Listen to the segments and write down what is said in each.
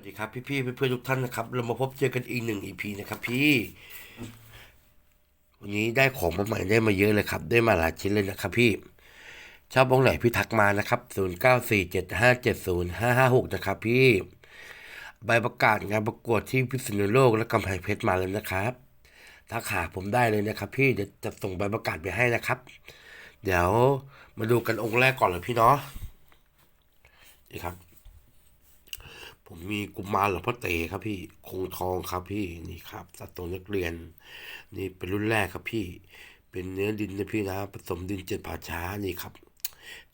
วัสดีครับพี่พี่ๆเพื่อนๆทุกท่านนะครับ เรามาพบเจอกันอีกหนึ่งอีพีนะครับพี่ วันนี้ได้ของมาใหม่ได้มาเยอะเลยครับ ได้มาหลายชิ้นเลยนะครับพี่ชอบบ้องไหนพี่ทักมานะครับศูนย์เก้าสี่เจ็ดห้าเจ็ดศูนย์ห้าห้าหกนะครับพี่ ใบประกาศงานประกวดที่พิษณุโลกและกำแพงเพชรมาเลยนะครับทักหาผมได้เลยนะครับ พี่เดี๋ยวจะส่งใบประกาศไปให้นะครับ เดี๋ยวมาดูกันองค์แรกก่อนเลยพี่เนาะนี่ครับ ผมมีกุมารหลวงพ่อเต๋ครับพี่ คงทองครับพี่นี่ครับ สัตว์ตัวนักเรียน นี่เป็นรุ่นแรกครับพี่ เป็นเนื้อดินนะพี่นะผสมดินเจ็ดป่าช้านี่ครับ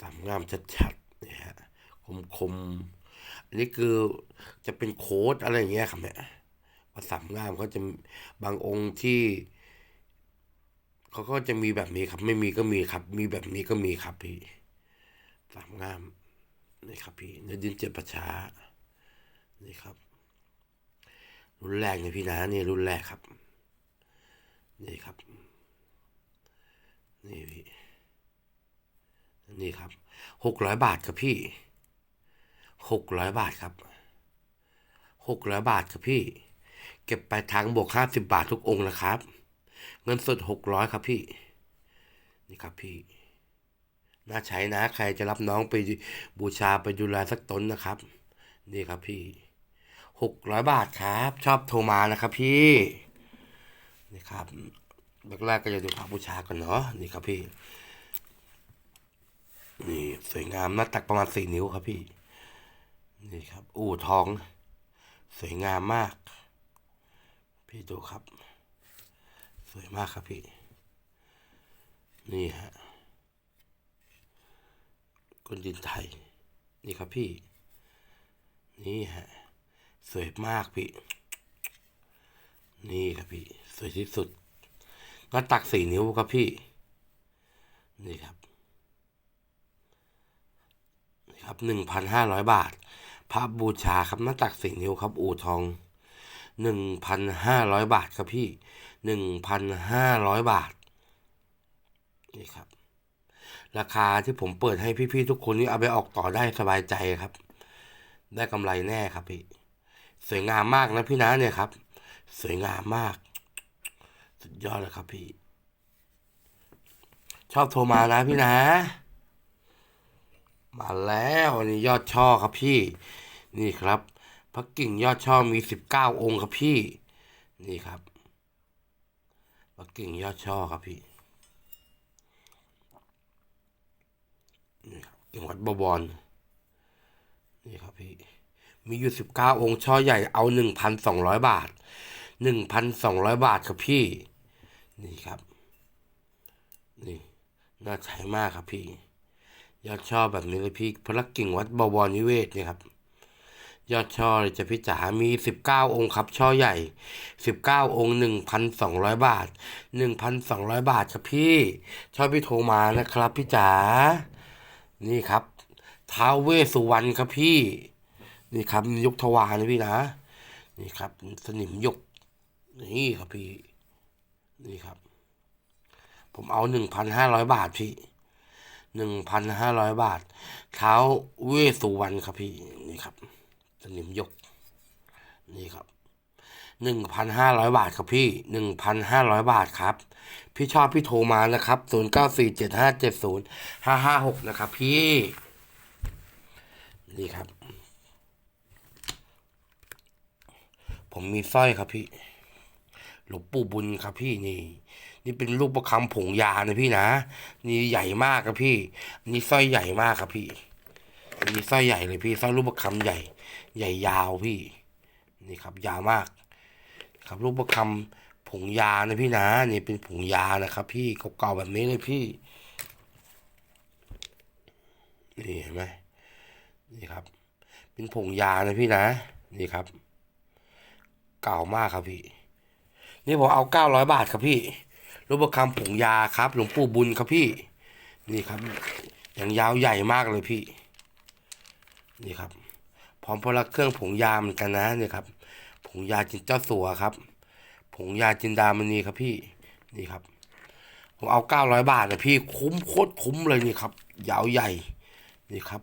สามงามชัดๆนี่ฮะคมคมๆอันนี้คือจะเป็นโค้ดอะไรอย่างเงี้ยครับเนี่ยภาษามงามเขาจะบางองค์ที่เขาก็จะมีแบบนี้ครับ ไม่มีก็มีครับ มีแบบนี้ก็มีครับพี่สามงามนี่ครับพี่เนื้อดินเจ็ดป่าช้า นี่ครับ รุ่นแรกเนี่ยพี่นะนี่รุ่นแรกครับ นี่ครับ นี่พี่นี่ครับหกร้อยบาทครับพี่หกร้อยบาทครับหกร้อยบาทครับพี่ เก็บไปทางบวกห้าสิบบาททุกองค์นะครับ เงินสดหกร้อยครับพี่ นี่ครับพี่น่าใช้นะ ใครจะรับน้องไปบูชาไปดูแลสักตนนะครับ นี่ครับพี่ หกร้อยบาทครับ ชอบโทรมานะครับพี่นี่ครับแรกๆก็จะดูพระบูชาก่อนเนาะนี่ครับพี่นี่สวยงามหน้าตักประมาณสี่นิ้วครับพี่ นี่ครับ อู่ทอง สวยงามมาก พี่ดูครับ สวยมากครับพี่ นี่ฮะคนดินไทย นี่ครับพี่ นี่ฮะ สวยมากพี่ นี่ครับพี่ สวยที่สุดหน้าตักสี่นิ้วครับพี่ นี่ครับ นี่ครับหนึ่งพันห้าร้อยบาทพระบูชาครับหน้าตักสี่นิ้วครับ อู่ทองหนึ่งพันห้าร้อยบาทครับพี่หนึ่งพันห้าร้อยบาท นี่ครับ ราคาที่ผมเปิดให้พี่ๆทุกคนนี่เอาไปออกต่อได้สบายใจครับ ได้กำไรแน่ครับพี่ สวยงามมากนะพี่นะเนี่ยครับ สวยงามมาก สุดยอดเลยครับพี่ ชอบโทรมานะพี่นะ มาแล้วอันนี้ยอดช่อครับพี่ นี่ครับพระกิ่งยอดช่อมีสิบเก้าองค์ครับพี่ นี่ครับพระกิ่งยอดช่อครับพี่นี่ครับกิ่งวัดบวรนี่ครับพี่ มีอยู่สิบเก้าองค์ช่อใหญ่เอาหนึ่งพันสองร้อยบาทหนึ่งพันสองร้อยบาทครับพี่ นี่ครับ นี่ น่าใช้มากครับพี่ ยอดช่อแบบนี้เลยพี่พระกิ่งวัดบวรนิเวศเนี่ยครับ ยอดช่อเลยจะพี่จ๋ามีสิบเก้าองค์ครับ ช่อใหญ่สิบเก้าองค์หนึ่งพันสองร้อยบาทหนึ่งพันสองร้อยบาทครับพี่ชอบพี่โทรมานะครับ พี่จ๋า นี่ครับท้าวเวสุวรรณครับพี่ นี่ครับยกทวารนะพี่นะนี่ครับ สนิมยก นี่ครับพี่ นี่ครับ ผมเอาหนึ่งพันห้าร้อยบาทพี่หนึ่งพันห้าร้อยบาท เท้าเวสสุวรรณครับพี่ นี่ครับ สนิมยก นี่ครับหนึ่งพันห้าร้อยบาทครับพี่หนึ่งพันห้าร้อยบาทครับ พี่ชอบพี่โทรมานะครับศูนย์เก้าสี่เจ็ดห้าเจ็ดศูนย์ห้าห้าหกนะครับพี่ นี่ครับ ผมมีสร้อยครับพี่ หลวงปู่บุญครับพี่นี่ นี่เป็นลูกประคำผงยานะพี่นะ นี่ใหญ่มากครับพี่ นี่สร้อยใหญ่มากครับพี่ นี่สร้อยใหญ่เลยพี่สร้อยลูกประคำใหญ่ ใหญ่ยาวพี่ นี่ครับ ยาวมาก ครับลูกประคำผงยานะพี่นะ นี่เป็นผงยานะครับ พี่เก่าๆแบบนี้เลยพี่ นี่เห็นไหมนี่ครับ เป็นผงยานะพี่นะ นี่ครับ เก่ามากครับพี่ นี่ผมเอาเก้าร้อยบาทครับพี่รูปคำผงยาครับ หลวงปู่บุญครับพี่ นี่ครับ อย่างยาวใหญ่มากเลยพี่ นี่ครับ พร้อมพลักเครื่องผงยาเหมือนกันนะนี่ครับ ผงยาจินเจ้าสัวครับ ผงยาจินดามณีครับพี่ นี่ครับ ผมเอาเก้าร้อยบาทนะพี่ คุ้มโคตรคุ้มเลยนี่ครับ ยาวใหญ่ นี่ครับ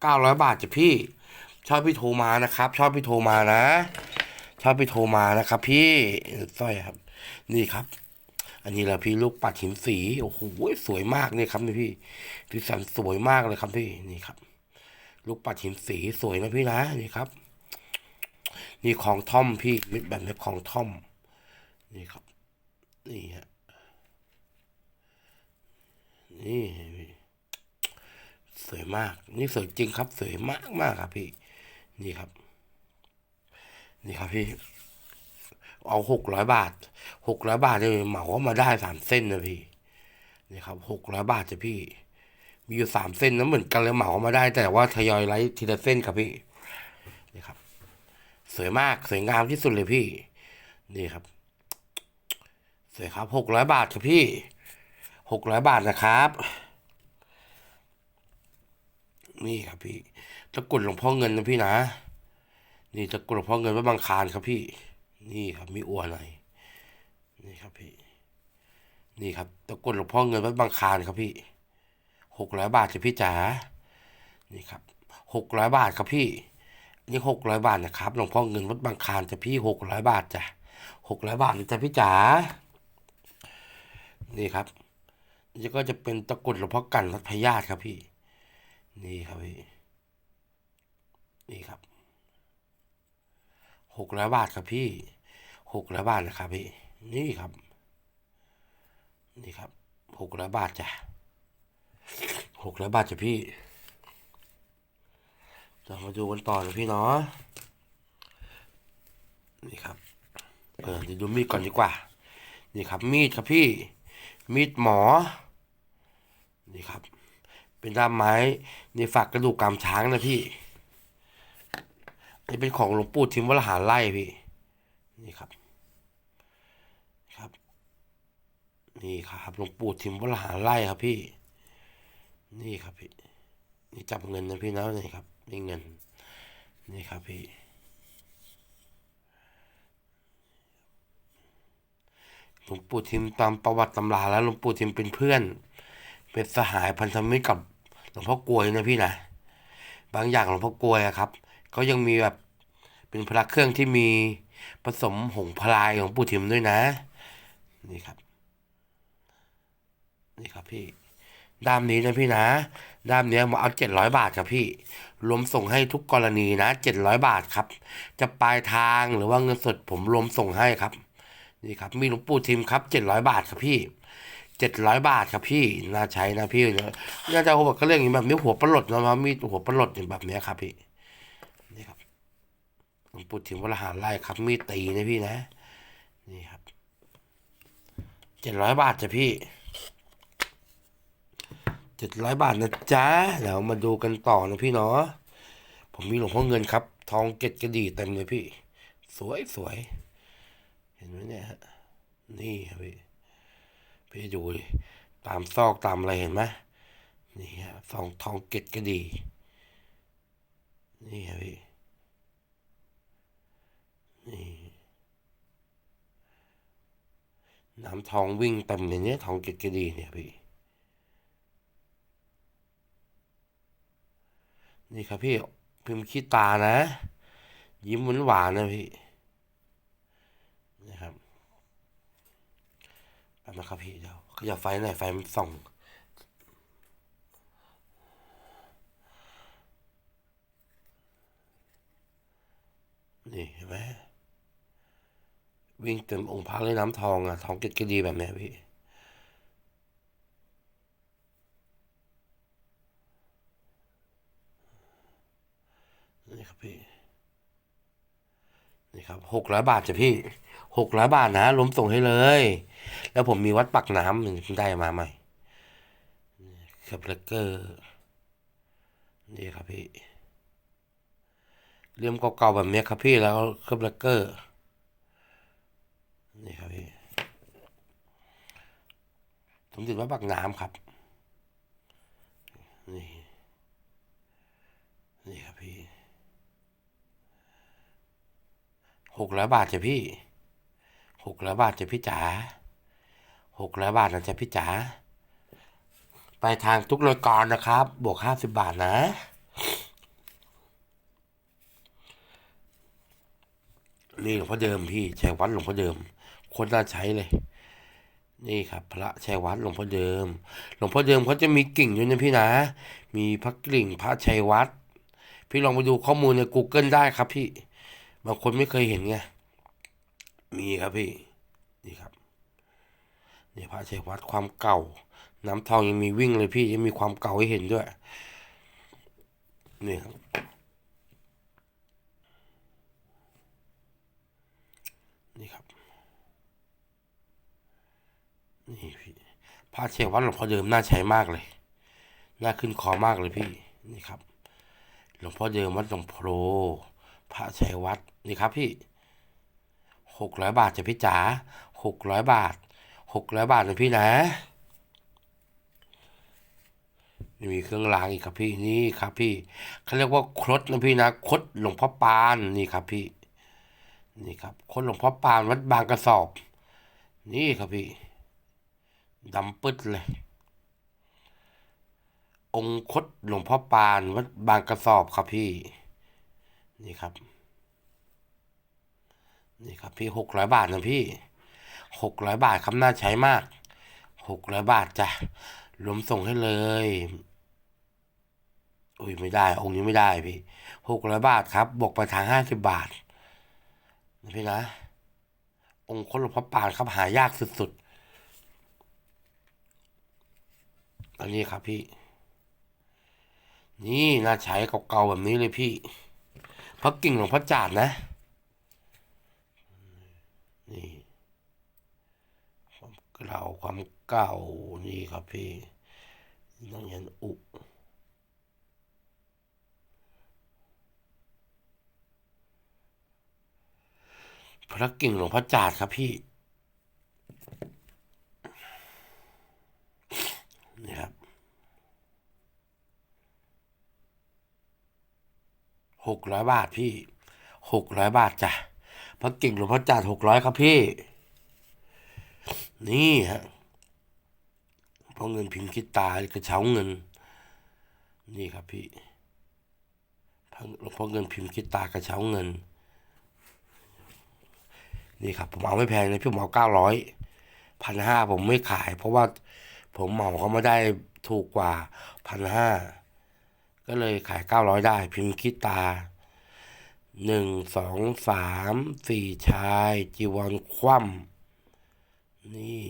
เก้าร้อยบาทจ้ะพี่ ชอบพี่โทรมานะครับ ชอบพี่โทรมานะ ชอบพี่โทรมานะครับ พี่สร้อยครับ นี่ครับ อันนี้แหละพี่ลูกปัดหินสีโอ้โหสวยมากเนี่ยครับนี่พี่สีสันสวยมากเลยครับพี่นี่ครับ ลูกปัดหินสีสวยนะพี่นะนี่ครับ นี่ของท่อมพี่เม็ดแบบเม็ดของท่อม นี่ครับ นี่ฮะนี่สวยมาก นี่สวยจริงครับ สวยมากมากครับพี่ นี่ครับ นี่ครับพี่เอาหกร้อยบาทหกร้อยบาทเนี่ยเหมาก็มาได้สามเส้นนะพี่นี่ครับหกร้อยบาทจ้ะพี่ มีอยู่สามเส้นนะเหมือนกันเลยเหมามาได้ แต่ว่าทยอยไล่ทีละเส้นครับพี่นี่ครับ สวยมากสวยงามที่สุดเลยพี่ นี่ครับ สวยครับหกร้อยบาทครับพี่หกร้อยบาทนะครับ นี่ครับพี่ตะกุดหลวงพ่อเงินนะพี่นะ นี่ตะกรุดหลวงพ่อเงินวัดบางคานครับพี่ นี่ครับมีอัวหน่อยนี่ครับพี่ นี่ครับตะกรุดหลวงพ่อเงินวัดบางคานครับพี่หกร้อยบาทจ้ะพี่จ๋านี่ครับหกร้อยบาทครับพี่นี่หกร้อยบาทนะครับหลวงพ่อเงินวัดบางคานจะพี่หกร้อยบาทจ้ะหกร้อยบาทจ้ะพี่จ๋านี่ครับนี่ก็จะเป็นตะกรุดหลวงพ่อกันวัดพญาตครับพี่ นี่ครับพี่ นี่ครับ หกร้อยบาทครับพี่หกร้อยบาทนะครับพี่ นี่ครับ นี่ครับหกร้อยบาทจ้ะหกร้อยบาทจ้ะพี่เรามาดูกันต่อนะพี่เนาะนี่ครับ เออเดี๋ยวดูมีดก่อนดีกว่า นี่ครับ มีดครับพี่ มีดหมอ นี่ครับ เป็นด้ามไม้ในฝักกระดูกกำช้างนะพี่ นี่เป็นของหลวงปู่ทิมวรหารไล่พี่ นี่ครับ ครับ นี่ครับหลวงปู่ทิมวรหารไล่ครับพี่ นี่ครับพี่ นี่จับเงินนะพี่นะนี่ครับ นี่เงิน นี่ครับพี่ หลวงปู่ทิมตามประวัติตำราแล้วหลวงปู่ทิมเป็นเพื่อน เป็นสหายพันธมิตรกับหลวงพ่อกลวยนะพี่นะ บางอย่างหลวงพ่อกลวยอะครับ ก็ยังมีแบบเป็นพระเครื่องที่มีผสมหงพลายของปู่ทิมด้วยนะ นี่ครับ นี่ครับพี่ด้ามนี้นะพี่นะ ด้ามเนี้ยมาเอาเจ็ดร้อยบาทครับพี่ รวมส่งให้ทุกกรณีนะเจ็ดร้อยบาทครับ จะปลายทางหรือว่าเงินสดผมรวมส่งให้ครับ นี่ครับ มีหลวงปู่ทิมครับเจ็ดร้อยบาทครับพี่เจ็ดร้อยบาทครับพี่ น่าใช้นะพี่เนอะน่าจะหัวก็เรื่องอย่างแบบนี้หัวปลดนะมามีหัวปลดอย่างแบบนี้ครับพี่ งปู่ทิมวรหารไล่ครับ มีตีนะพี่นะ นี่ครับเจ็ดร้อยบาทจ้ะพี่เจ็ดร้อยบาทนะจ๊ะเดี๋ยวมาดูกันต่อนะพี่เนาะผมมีหลวงพ่อเงินครับ ทองเกล็ดกระดีเต็มเลยพี่ สวยสวยเห็นไหมเนี่ยฮะนี่ครับพี่พี่ดูตามซอกตามอะไรเห็นไหมนี่ฮะทองทองเกล็ดกระดี นี่ครับพี่ นี่น้ำทองวิ่งเต็มเลยเนี่ยทองเกล็ดกระดี่เนี่ยพี่ นี่ครับพี่ พิมพ์ขี้ตานะ ยิ้มหวานหวานนะพี่นะครับแป๊บนะครับพี่เดี๋ยวขยับไฟหน่อยไฟมันส่องนี่เห็นไหม วิ่งเต็มองค์พระเลยน้ำทองอะทองเกล็ดกระดีแบบเนี้ยพี่นี่ครับพี่ นี่ครับหกร้อยบาทจ้ะพี่หกร้อยบาทนะรวมส่งให้เลย แล้วผมมีวัดปักน้ำหนึ่งได้มาใหม่ครับเลกเกอร์นี่ครับพี่เลี่ยมเก่าๆแบบนี้ครับพี่แล้วครือบเลกเกอร์ นี่ครับพี่สมเด็จวัดปักน้ำครับ นี่ นี่ครับพี่หกร้อยบาทจ้ะพี่หกร้อยบาทจ้ะพี่จ๋าหกร้อยบาทนะจ๊ะพี่จ๋าไปทางทุกรายการนะครับ บวกห้าสิบบาทนะนี่หลวงพ่อเดิมพี่ชัยวัดหลวงพ่อเดิม โคนน่าใช้เลย นี่ครับ พระชัยวัดหลวงพ่อเดิม หลวงพ่อเดิมเขาจะมีกิ่งด้วยนะพี่นะ มีพระกิ่งพระชัยวัด พี่ลองไปดูข้อมูลใน Google ได้ครับพี่ บางคนไม่เคยเห็นไง มีครับพี่ นี่ครับ นี่พระชัยวัดความเก่า น้ำทองยังมีวิ่งเลยพี่ยังมีความเก่าให้เห็นด้วย นี่ครับ นี่ครับ นี่พี่ผ้าเชฟวัดหลวงพ่อเดิมน่าใช้มากเลย น่าขึ้นคอมากเลยพี่ นี่ครับ หลวงพ่อเดิมวัดหลวงโพรพระชัยวัดนี่ครับพี่หกร้อยบาทจะพี่จ๋าหกร้อยบาทหกร้อยบาทนะพี่นะนี่มีเครื่องรางอีกครับพี่นี่ครับพี่เขาเรียกว่าครดนะพี่นะคดหลวงพ่อปานนี่ครับพี่ นี่ครับคดหลวงพ่อปานวัดบางกระสอบ นี่ครับพี่ ดำปึ๊ดเลย องค์คดหลวงพ่อปานวัดบางกระสอบครับพี่ นี่ครับ นี่ครับพี่หกร้อยบาทนะพี่หกร้อยบาทคำน่าใช้มากหกร้อยบาทจ้ะรวมส่งให้เลยอุ้ยไม่ได้ องค์นี้ไม่ได้พี่หกร้อยบาทครับบวกไปทางห้าสิบบาทนะพี่นะ องค์คดหลวงพ่อปานครับหายากสุดๆ อันนี้ครับพี่ นี่น่าใช้เก่าๆแบบนี้เลยพี่พระกิ่งหลวงพ่อจาดนะ นี่ความเก่าความเก่านี่ครับพี่ต้องยันอุพระกิ่งหลวงพ่อจาดครับพี่ นี่ครับ หกร้อยบาทพี่หกร้อยบาทจ้ะพระกิ่งหลวงพ่อจาดหกร้อยครับพี่ นี่ฮะพราะเงินพิมพ์คิดตากระเช้าเงิน นี่ครับพี่หลวงพ่อเงินพิมพ์คิดตากระเช้าเงิน นี่ครับผมเอาไม่แพงเลยพี่ผมเอาเก้าร้อยพันห้าผมไม่ขาย เพราะว่าผมเหมาเขาไม่ได้ถูกกว่าพันห้า ก็เลยขายเก้าร้อยได้ พิมพ์คิดตาหนึ่งสองสามสี่ชาย จีวรคว่ำนี่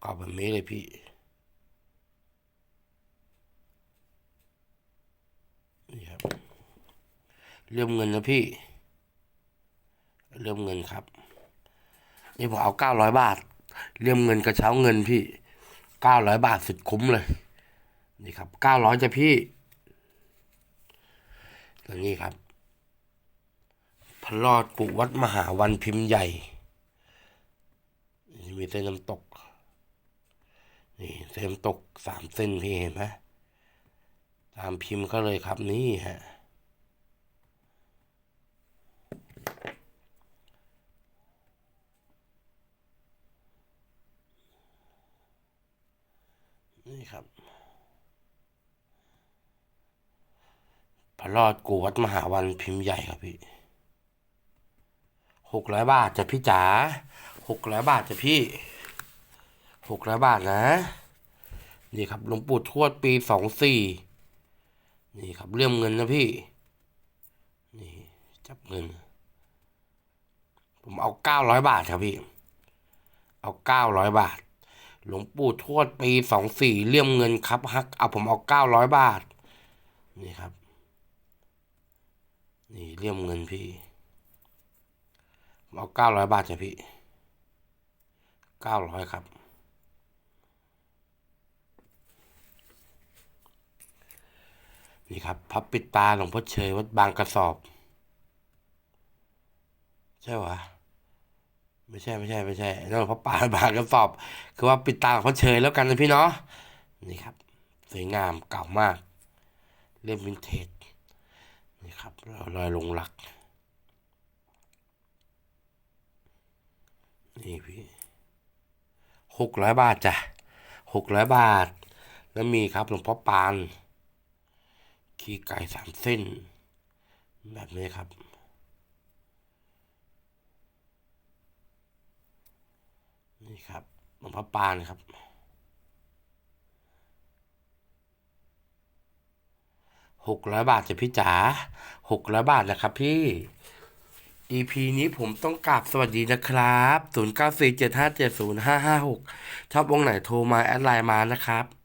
เก่าแบบนี้เลยพี่ นี่ครับ เรื่องเงินนะพี่ เรื่องเงินครับ นี่ผมเอาเก้าร้อยบาท เรื่องเงินกระเช้าเงินพี่เก้าร้อยบาทสุดคุ้มเลย นี่ครับเก้าร้อยจะพี่ตัวนี้ครับพระรอดกุวัดมหาวันพิมพ์ใหญ่ มีเส้นน้ำตก นี่เส้นน้ำตกสามเส้นพี่เห็นไหมตามพิมพ์ก็เลยครับนี่ฮะนี่ครับ ระรอดกูวัดมหาวันพิมพ์ใหญ่ครับพี่หกร้อยบาทจะพี่จ๋าหกร้อยบาทจะพี่หกร้อยบาทนะนี่ครับหลวงปู่ทวดปีสองสี่นี่ครับเลี่ยมเงินนะพี่ นี่จับเงิน ผมเอาเก้าร้อยบาทครับพี่ เอาเก้าร้อยบาท หลวงปู่ทวดปีสองสี่เลี่ยมเงินครับฮักเอาผมเอาเก้าร้อยบาท นี่ครับ นี่เลี่ยมเงินพี่เอาเก้าร้อยบาทจ้ะพี่เก้าร้อยครับ นี่ครับพับปิดตาหลวงพ่อเชยวัดบางกระสอบ ใช่หรอไม่ใช่ไม่ใช่ไม่ใช่นั่นพ่อป่าบางกระสอบ คือว่าปิดตาหลวงพ่อเชยแล้วกันนะพี่เนาะนี่ครับ สวยงามเก่ามาก เล่มวินเทจ นะรัรอยลงรัก นี่พี่หกร้อยบาทจ้ะหกร้อยบาท แล้วมีครับหลวงพ่อปาน ขี้ไก่สามเส้น แบบนี้ครับนี่ครับหลวงพ่อปานครับ หกร้อยบาทจ้ะพี่จ๋าหกร้อยบาทนะครับพี่ EP นี้ผมต้องกราบสวัสดีนะครับ 0 9 4 7 5 7 0 5 5 6ชอบวงไหนโทรมา แอดไลน์มานะครับ